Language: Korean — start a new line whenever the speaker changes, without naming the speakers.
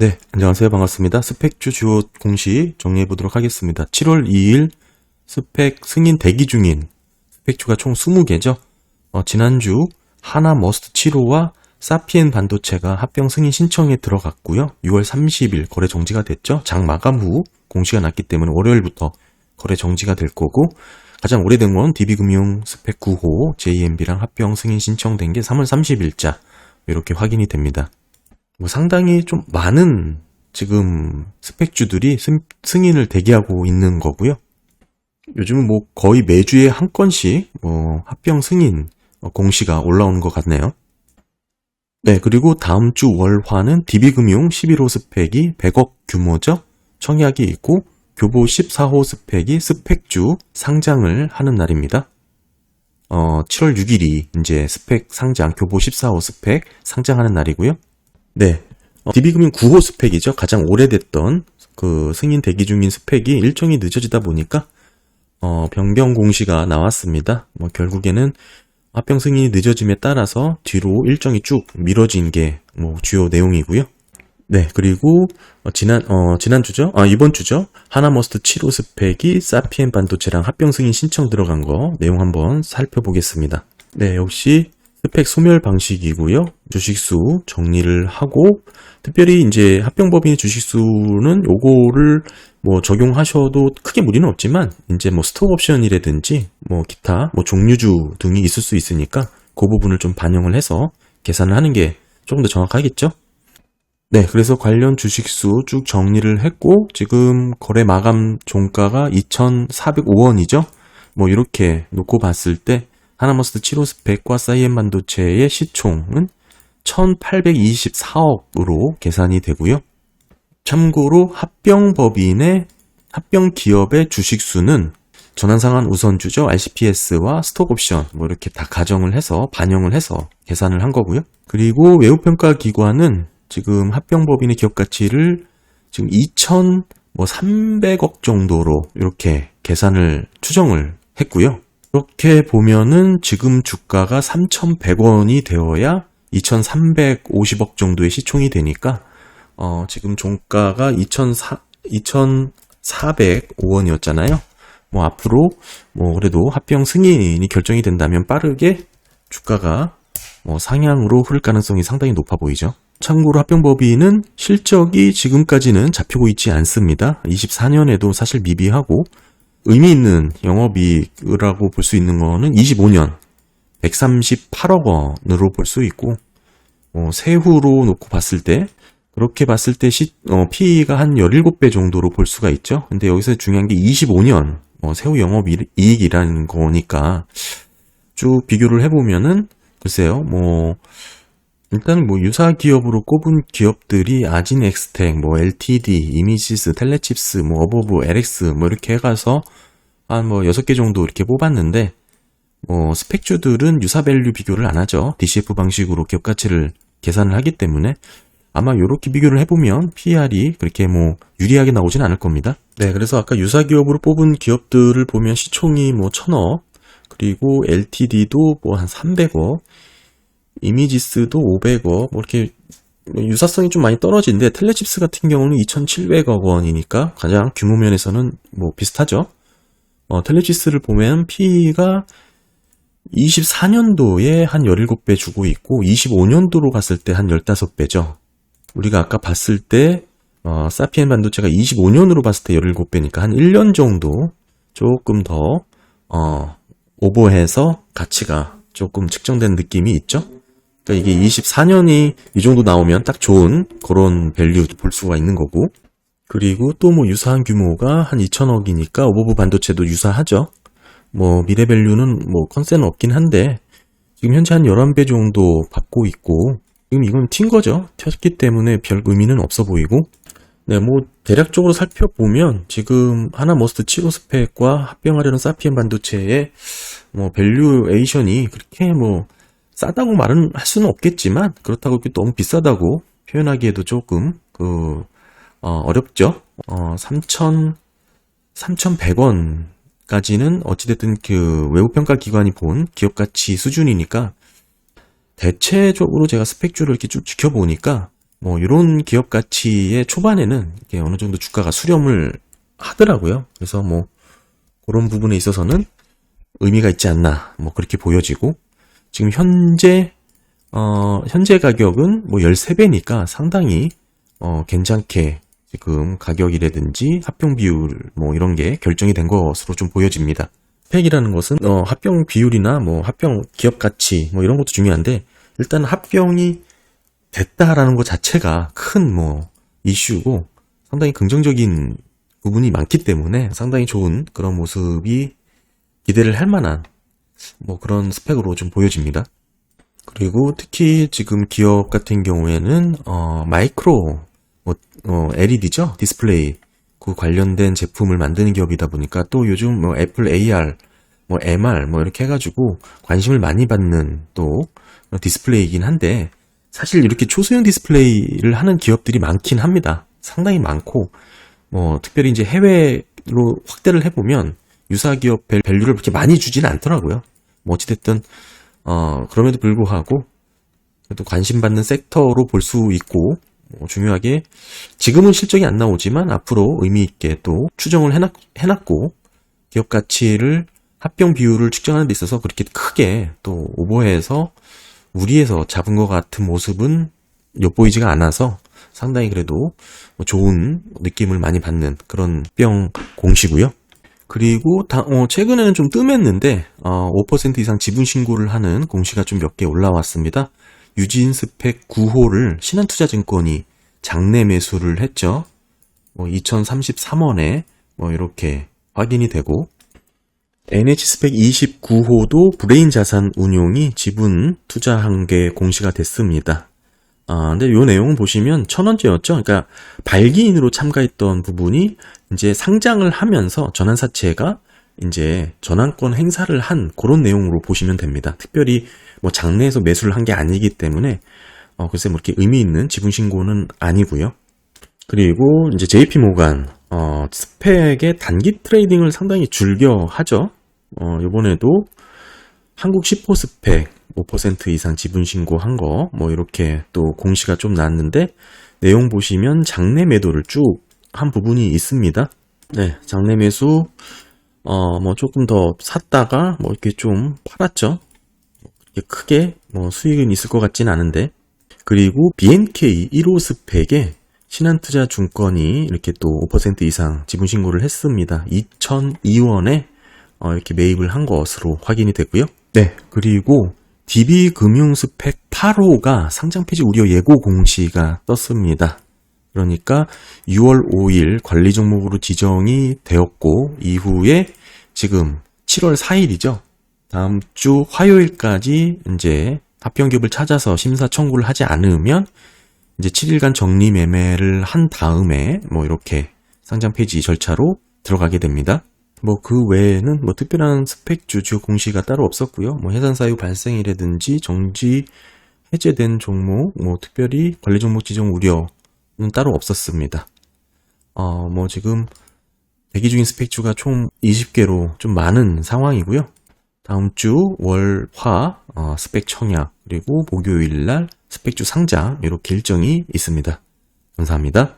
네, 안녕하세요. 반갑습니다. 스펙주 주요 공시 정리해 보도록 하겠습니다. 7월 2일 스펙 승인 대기 중인 스펙주가 총 20개죠. 어, 지난주 하나 머스트 7호와 사피엔 반도체가 합병 승인 신청에 들어갔고요. 6월 30일 거래 정지가 됐죠. 장 마감 후 공시가 났기 때문에 월요일부터 거래 정지가 될 거고 가장 오래된 건 DB금융 스펙 9호 JMB랑 합병 승인 신청된 게 3월 30일자 이렇게 확인이 됩니다. 뭐 상당히 좀 많은 지금 스펙주들이 승, 승인을 대기하고 있는 거고요. 요즘은 뭐 거의 매주에 한 건씩 뭐 합병 승인 어, 공시가 올라오는 것 같네요. 네, 그리고 다음 주 월화는 DB금융 11호 스펙이 100억 규모죠. 청약이 있고 교보 14호 스펙이 스펙주 상장을 하는 날입니다. 어, 7월 6일이 이제 스펙 상장, 교보 14호 스펙 상장하는 날이고요. 네. 어, DB금융 9호 스펙이죠. 가장 오래됐던 그 승인 대기 중인 스펙이 일정이 늦어지다 보니까 어, 변경 공시가 나왔습니다. 뭐 결국에는 합병 승인이 늦어짐에 따라서 뒤로 일정이 쭉 미뤄진 게 뭐 주요 내용이고요. 네, 그리고 어, 지난 어, 지난 주죠? 아, 이번 주죠. 하나머스트 7호 스펙이 사피엔 반도체랑 합병 승인 신청 들어간 거 내용 한번 살펴보겠습니다. 네, 역시 스펙 소멸 방식이고요. 주식수 정리를 하고 특별히 이제 합병법인의 주식수는 요거를 뭐 적용하셔도 크게 무리는 없지만 이제 뭐 스톡 옵션이라든지 뭐 기타 뭐 종류주 등이 있을 수 있으니까 그 부분을 좀 반영을 해서 계산을 하는 게 조금 더 정확하겠죠? 네, 그래서 관련 주식수 쭉 정리를 했고 지금 거래 마감 종가가 2,405원이죠. 뭐 이렇게 놓고 봤을 때 하나머스트 7호 스펙과 사이엔 반도체의 시총은 1824억으로 계산이 되고요. 참고로 합병 법인의 합병 기업의 주식 수는 전환상환 우선주죠. RCPS와 스톡옵션 뭐 이렇게 다 가정을 해서 반영을 해서 계산을 한 거고요. 그리고 외우평가 기관은 지금 합병 법인의 기업 가치를 지금 2,300억 정도로 이렇게 계산을 추정을 했고요. 이렇게 보면은 지금 주가가 3,100원이 되어야 2,350억 정도의 시총이 되니까 어, 지금 종가가 2,400, 2,405원이었잖아요. 뭐 앞으로 뭐 그래도 합병 승인이 결정이 된다면 빠르게 주가가 뭐 상향으로 흐를 가능성이 상당히 높아 보이죠. 참고로 합병법인은 실적이 지금까지는 잡히고 있지 않습니다. 24년에도 사실 미비하고 의미 있는 영업이익이라고 볼 수 있는 거는 25년 138억 원으로 볼 수 있고 어, 세후로 놓고 봤을 때 그렇게 봤을 때 시, 어, PE가 한 17배 정도로 볼 수가 있죠. 근데 여기서 중요한 게 25년 어, 세후 영업이익이라는 거니까 쭉 비교를 해보면은 글쎄요 뭐 일단 뭐 유사 기업으로 꼽은 기업들이 아진 엑스텍, 뭐 LTD, 이미지스, 텔레칩스, 뭐 어버브, LX 뭐 이렇게 해가서 한뭐 여섯 개 정도 이렇게 뽑았는데 뭐 스펙주들은 유사 밸류 비교를 안 하죠. DCF 방식으로 기업 가치를 계산을 하기 때문에 아마 이렇게 비교를 해보면 PR이 그렇게 뭐 유리하게 나오진 않을 겁니다. 네, 그래서 아까 유사 기업으로 뽑은 기업들을 보면 시총이 뭐 천억, 그리고 LTD도 뭐 한 300억, 이미지스도 500억, 뭐 이렇게 유사성이 좀 많이 떨어지는데 텔레칩스 같은 경우는 2,700억 원이니까 가장 규모 면에서는 뭐 비슷하죠. 어, 텔레칩스를 보면 P가 24년도에 한 17배 주고 있고 25년도로 갔을 때 한 15배죠. 우리가 아까 봤을 때 어, 사피엔 반도체가 25년으로 봤을 때 17배니까 한 1년 정도 조금 더 어, 오버해서 가치가 조금 측정된 느낌이 있죠. 그러니까 이게 24년이 이 정도 나오면 딱 좋은 그런 밸류 볼 수가 있는 거고. 그리고 또 뭐 유사한 규모가 한 2천억이니까 오버브 반도체도 유사하죠. 뭐 미래 밸류는 뭐 컨센은 없긴 한데 지금 현재 한 11배 정도 받고 있고 지금 이건 튄 거죠. 튀었기 때문에 별 의미는 없어 보이고 네, 뭐 대략적으로 살펴보면 지금 하나 머스트 7호 스펙과 합병하려는 사피엔 반도체의 뭐 밸류에이션이 그렇게 뭐 싸다고 말은 할 수는 없겠지만 그렇다고 너무 비싸다고 표현하기에도 조금 그 어, 렵죠 어, 3천 3,100원 까지는 어찌됐든 그 외부평가 기관이 본 기업 가치 수준이니까 대체적으로 제가 스펙주를 이렇게 쭉 지켜보니까 뭐 이런 기업 가치의 초반에는 이게 어느 정도 주가가 수렴을 하더라고요. 그래서 뭐 그런 부분에 있어서는 의미가 있지 않나 뭐 그렇게 보여지고 지금 현재 어 현재 가격은 뭐 13배니까 상당히 어 괜찮게 지금 가격이라든지 합병 비율 뭐 이런 게 결정이 된 것으로 좀 보여집니다. 스펙이라는 것은 어 합병 비율이나 뭐 합병 기업 가치 뭐 이런 것도 중요한데 일단 합병이 됐다라는 것 자체가 큰 뭐 이슈고 상당히 긍정적인 부분이 많기 때문에 상당히 좋은 그런 모습이 기대를 할 만한 뭐 그런 스펙으로 좀 보여집니다. 그리고 특히 지금 기업 같은 경우에는 어 마이크로 뭐 어, LED죠 디스플레이 그 관련된 제품을 만드는 기업이다 보니까 또 요즘 뭐 애플 AR 뭐 MR 뭐 이렇게 해가지고 관심을 많이 받는 또 디스플레이이긴 한데 사실 이렇게 초소형 디스플레이를 하는 기업들이 많긴 합니다. 상당히 많고 뭐 특별히 이제 해외로 확대를 해보면 유사 기업 밸- 밸류를 그렇게 많이 주지는 않더라고요. 뭐 어찌됐든 어 그럼에도 불구하고 그래도 관심 받는 섹터로 볼 수 있고 뭐 중요하게 지금은 실적이 안 나오지만 앞으로 의미 있게 또 추정을 해놨, 해놨고 기업 가치를 합병 비율을 측정하는 데 있어서 그렇게 크게 또 오버해서 우리에서 잡은 것 같은 모습은 엿보이지가 않아서 상당히 그래도 뭐 좋은 느낌을 많이 받는 그런 합병 공시고요. 그리고 다- 어, 최근에는 좀 뜸했는데 어, 5% 이상 지분 신고를 하는 공시가 좀 몇 개 올라왔습니다. 유진 스펙 9호를 신한투자증권이 장내 매수를 했죠. 뭐 2033원에 뭐 이렇게 확인이 되고 NH 스펙 29호도 브레인 자산 운용이 지분 투자한 게 공시가 됐습니다. 아, 근데 요 내용을 보시면 천 원째였죠. 그러니까 발기인으로 참가했던 부분이 이제 상장을 하면서 전환사채가 이제 전환권 행사를 한 그런 내용으로 보시면 됩니다. 특별히 뭐 장내에서 매수를 한 게 아니기 때문에 어, 글쎄 뭐 이렇게 의미 있는 지분 신고는 아니고요. 그리고 이제 JP 모간 어, 스펙의 단기 트레이딩을 상당히 즐겨 하죠. 어, 요번에도 한국 10호 스펙 5% 이상 지분 신고한 거 뭐 이렇게 또 공시가 좀 나왔는데 내용 보시면 장내 매도를 쭉 한 부분이 있습니다. 네, 장내 매수 어 뭐 조금 더 샀다가 뭐 이렇게 좀 팔았죠. 크게 뭐 수익은 있을 것 같진 않은데 그리고 BNK 1호 스펙에 신한투자증권이 이렇게 또 5% 이상 지분 신고를 했습니다. 2002원에 어, 이렇게 매입을 한 것으로 확인이 되고요. 네, 그리고 DB금융 스펙 8호가 상장 폐지 우려 예고 공시가 떴습니다. 그러니까 6월 5일 관리 종목으로 지정이 되었고 이후에 지금 7월 4일이죠. 다음 주 화요일까지 이제 합병기업을 찾아서 심사 청구를 하지 않으면 이제 7일간 정리 매매를 한 다음에 뭐 이렇게 상장 폐지 절차로 들어가게 됩니다. 뭐 그 외에는 뭐 특별한 스펙주 주요 공시가 따로 없었고요. 뭐 해산 사유 발생이라든지 정지 해제된 종목, 뭐 특별히 관리 종목 지정 우려는 따로 없었습니다. 어, 뭐 지금 대기 중인 스펙주가 총 20개로 좀 많은 상황이고요. 다음 주 월, 화 어, 스펙 청약 그리고 목요일 날 스펙주 상장 이렇게 일정이 있습니다. 감사합니다.